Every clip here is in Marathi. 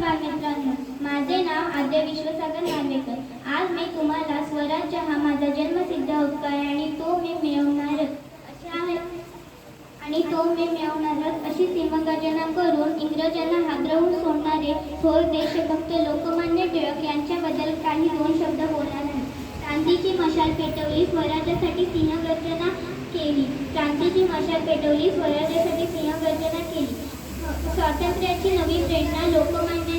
बालमित्रांनो माझे नाव आद्य विश्वसागर नार्वेकर. आज मी तुम्हाला स्वराज्य हा माझा जन्मसिद्ध हक्क आहे आणि तो मी मिळवणारच. अशा आणि तो मी मिळवणारच अशी सिंहगर्जना करून इंग्रजांना हादरवून सोडणारे थोर देशभक्त लोकमान्य टिळक यांच्याबद्दल काही दोन शब्द बोलणार आहे. क्रांतीची मशाल पेटवली स्वराज्यासाठी सिंहगर्जना केली. क्रांतीची मशाल पेटवली स्वराज्यासाठी सिंहगर्जना केली. स्वातंत्र्याची नवी प्रेरणा लोकमान्य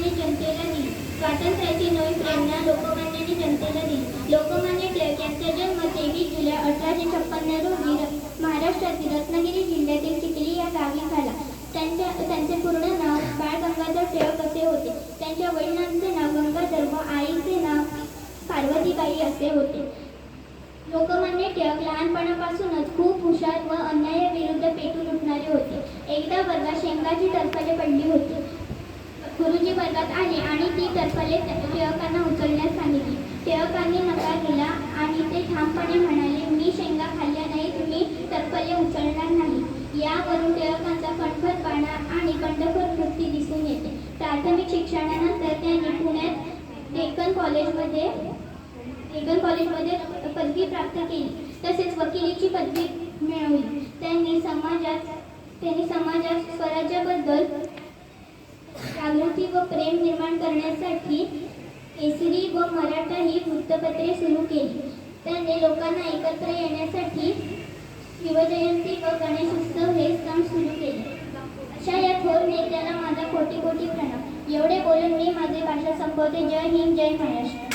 स्वातंत्र्याची नवी प्रेरणा लोकमान्याने जनतेला दिली. लोकमान्य टिळक यांचा जन्म तेवीस जुलै अठराशे छप्पन्न रोजी महाराष्ट्रातील रत्नागिरी जिल्ह्यातील चिखली या गावी झाला. त्यांच्या त्यांचे पूर्ण नाव बाळ गंगाधर टिळक असे होते. त्यांच्या वडिलांचे नाव गंगाधर व आईचे नाव पार्वतीबाई असे होते. लोकमान्य टिळक लहानपणापासूनच खूप हुशार व अन्यायाविरुद्ध पेटून उठणारे होते. एकदा वर्गात शेंगाची टरफले पडली होती. गुरुजी वर्गात आले आणि ती टरफले टिळकांना उचलण्यास सांगितली. टिळकांनी नकार दिला आणि ते ठामपणे म्हणाले मी शेंगा खाल्ल्या नाहीत मी टरफले उचलणार नाही. यावरून टिळकांचा कणखरपणा आणि बंडखोर वृत्ती दिसून येते. प्राथमिक शिक्षणानंतर त्यांनी पुण्यात डेक्कन कॉलेजमध्ये डेक्कन कॉलेजमध्ये पदवी प्राप्त केली. तसेच वकिलीची पदवी मिळवली. त्यांनी समाजात त्यांनी समाजात स्वराज्याबद्दल केसरी व मराठा ही वृत्तपत्रे सुरू केली. त्याने लोकांना एकत्र येण्यासाठी शिवजयंती व गणेशोत्सव हे सण सुरू केले. अशा या थोर नेत्याला माझा कोटी कोटी प्रणाम. एवढे बोलून मी माझी भाषा संपवते. जय हिंद जय महाराष्ट्र.